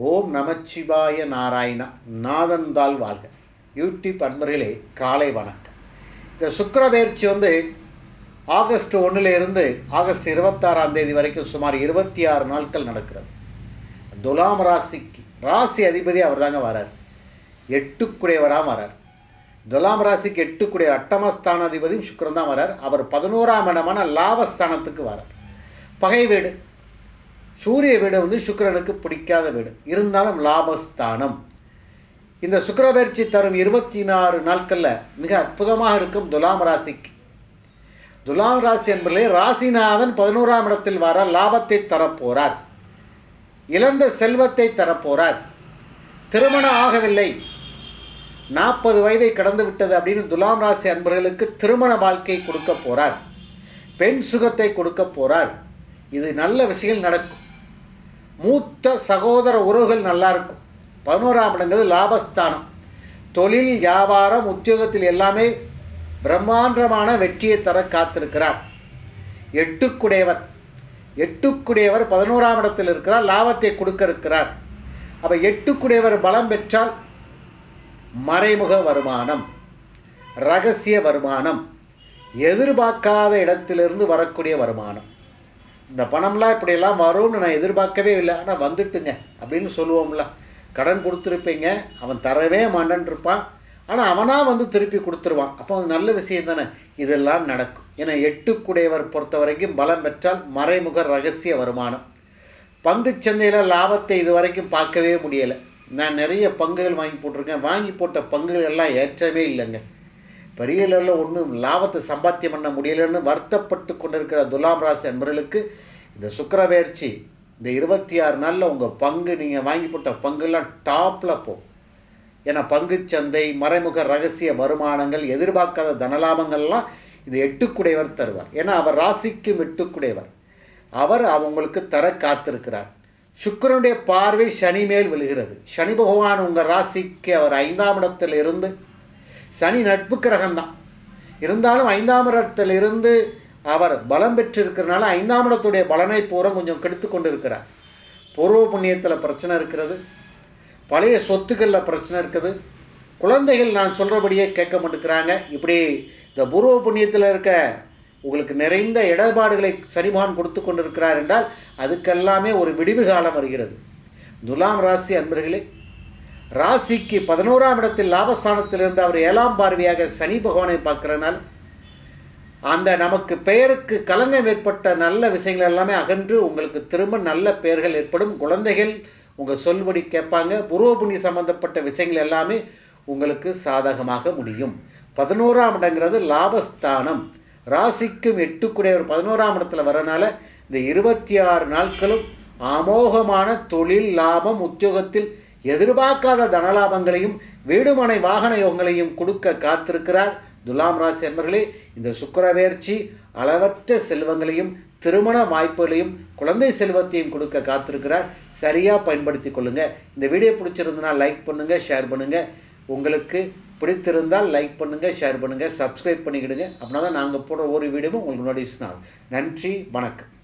ஓம் நமச்சிவாய நாராயணா நாதந்தால் வாழ்க. யூடியூப் அன்பர்களே காலை வணக்கம். இந்த சுக்கிர பயிற்சி வந்து ஆகஸ்ட் ஒன்றிலிருந்து ஆகஸ்ட் இருபத்தாறாம் தேதி வரைக்கும் சுமார் இருபத்தி ஆறு நாட்கள் நடக்கிறது. துலாம் ராசிக்கு ராசி அதிபதி அவர் தாங்க வரார். எட்டுக்குடையவராக வரார். துலாம் ராசிக்கு எட்டுக்குடைய அட்டமஸ்தானாதிபதியும் சுக்கரன் தான் வரார். அவர் பதினோராம் இடமான லாபஸ்தானத்துக்கு வரார். பகை வீடு சூரிய வீடு வந்து சுக்கரனுக்கு பிடிக்காத வீடு. இருந்தாலும் லாபஸ்தானம். இந்த சுக்கிர தரும் இருபத்தி நாலு நாட்களில் மிக அற்புதமாக இருக்கும் துலாம் ராசிக்கு. துலாம் ராசி என்பதிலே ராசிநாதன் பதினோராம் இடத்தில் வர லாபத்தை தரப்போறார். இழந்த செல்வத்தை தரப்போறார். திருமணம் ஆகவில்லை. நாற்பது வயதை கடந்து விட்டது அப்படின்னு துலாம் ராசி அன்பர்களுக்கு திருமண வாழ்க்கை கொடுக்க போறார். பெண் சுகத்தை கொடுக்க போறார். இது நல்ல விஷயங்கள் நடக்கும். மூத்த சகோதர உறவுகள் நல்லா இருக்கும் பதினோராம் இடங்கிறது லாபஸ்தானம். தொழில் வியாபாரம் உத்தியோகத்தில் எல்லாமே பிரம்மாண்டமான வெற்றியை தர காத்திருக்கிறார். எட்டுக்குடையவர். எட்டுக்குடையவர் பதினோராம் இடத்தில் இருக்கிறார் லாபத்தை கொடுக்க இருக்கிறார். அப்போ எட்டுக்குடையவர் பலம் பெற்றால் மறைமுக வருமானம் ரகசிய வருமானம் எதிர்பார்க்காத இடத்திலிருந்து வரக்கூடிய வருமானம். இந்த பணம்லாம் இப்படியெல்லாம் வரும்னு நான் எதிர்பார்க்கவே இல்லை. ஆனால் வந்துட்டுங்க அப்படின்னு சொல்லுவோம்ல. கடன் கொடுத்துருப்பீங்க அவன் தரவே மாட்டேன் இருப்பான் ஆனால் அவனாக வந்து திருப்பி கொடுத்துருவான். அப்போ அது நல்ல விஷயம் தானே. இதெல்லாம் நடக்கும். ஏன்னா எட்டுக்குடையவர் பொறுத்த வரைக்கும் பலம் பெற்றால் மறைமுக ரகசிய வருமானம். பங்கு சந்தையில் லாபத்தை இது வரைக்கும் பார்க்கவே முடியலை. நான் நிறைய பங்குகள் வாங்கி போட்டிருக்கேன். வாங்கி போட்ட பங்குகள் எல்லாம் ஏற்றவே இல்லைங்க. பெரிய லெவலில் ஒன்றும் லாபத்தை சம்பாத்தியம் பண்ண முடியலைன்னு வருத்தப்பட்டு கொண்டிருக்கிற துலாம் ராசி அன்பர்களுக்கு இந்த சுக்கரவேர்ச்சி இந்த இருபத்தி ஆறு நாளில் உங்கள் பங்கு நீங்கள் வாங்கி போட்ட பங்குலாம் டாப்பில் போகும் ஏன்னா பங்குச்சந்தை மறைமுக ரகசிய வருமானங்கள் எதிர்பார்க்காத தனலாபங்கள்லாம் இது எட்டுக்குடையவர் தருவார். ஏன்னா அவர் ராசிக்கும் எட்டுக்குடையவர். அவர் அவங்களுக்கு தர காத்திருக்கிறார். சுக்கரனுடைய பார்வை சனி மேல் விழுகிறது. சனி பகவான் உங்கள் ராசிக்கு அவர் ஐந்தாம் இடத்தில் இருந்து சனி நட்பு கிரகம்தான். இருந்தாலும் ஐந்தாம் இடத்திலிருந்து அவர் பலம் பெற்றிருக்கிறனால ஐந்தாம் இடத்துடைய பலனை பூரா கொஞ்சம் கெடுத்து கொண்டு இருக்கிறார் பூர்வ புண்ணியத்தில் பிரச்சனை இருக்கிறது. பழைய சொத்துக்களில் பிரச்சனை இருக்குது. குழந்தைகள் நான் சொல்கிறபடியே கேட்க மாட்டேங்கிறாங்க. இப்படி இந்த பூர்வ புண்ணியத்தில் இருக்க உங்களுக்கு நிறைந்த இடர்பாடுகளை சனிமான் கொடுத்து கொண்டிருக்கிறார் என்றால் அதுக்கெல்லாமே ஒரு விடிவு காலம் வருகிறது. துலாம் ராசி அன்பர்களே ராசிக்கு பதினோராம் இடத்தில் லாபஸ்தானத்திலிருந்து அவர் ஏழாம் பார்வையாக சனி பகவானை பார்க்கிறனால் அந்த நமக்கு பெயருக்கு கலங்கம் ஏற்பட்ட நல்ல விஷயங்கள் எல்லாமே அகன்று உங்களுக்கு திரும்ப நல்ல பெயர்கள் ஏற்படும். குழந்தைகள் உங்கள் சொல்படி கேட்பாங்க. புரோபுணி சம்பந்தப்பட்ட விஷயங்கள் எல்லாமே உங்களுக்கு சாதகமாக முடியும். பதினோராம் இடங்கிறது லாபஸ்தானம். ராசிக்கும் எட்டுக்குடையவர் பதினோராம் இடத்துல வரனால இந்த இருபத்தி ஆறு நாட்களும் அமோகமான தொழில் லாபம் உத்தியோகத்தில் எதிர்பார்க்காத தனலாபங்களையும் வீடுமனை வாகன யோகங்களையும் கொடுக்க காத்திருக்கிறார் துலாம் ராசி என்பர்களே இந்த சுக்கரவேர்ச்சி அளவற்ற செல்வங்களையும் திருமண வாய்ப்புகளையும் குழந்தை செல்வத்தையும் கொடுக்க காத்திருக்கிறார். சரியாக பயன்படுத்தி கொள்ளுங்கள் இந்த வீடியோ பிடிச்சிருந்தனா லைக் பண்ணுங்கள் ஷேர் பண்ணுங்கள் உங்களுக்கு பிடித்திருந்தால் லைக் பண்ணுங்கள் ஷேர் பண்ணுங்கள் சப்ஸ்கிரைப் பண்ணிக்கிடுங்க. அப்படின்னா தான் நாங்கள் போடுற ஒரு வீடியோவும் உங்களுக்கு நோட்டீஸ் ஆகும் நன்றி வணக்கம்.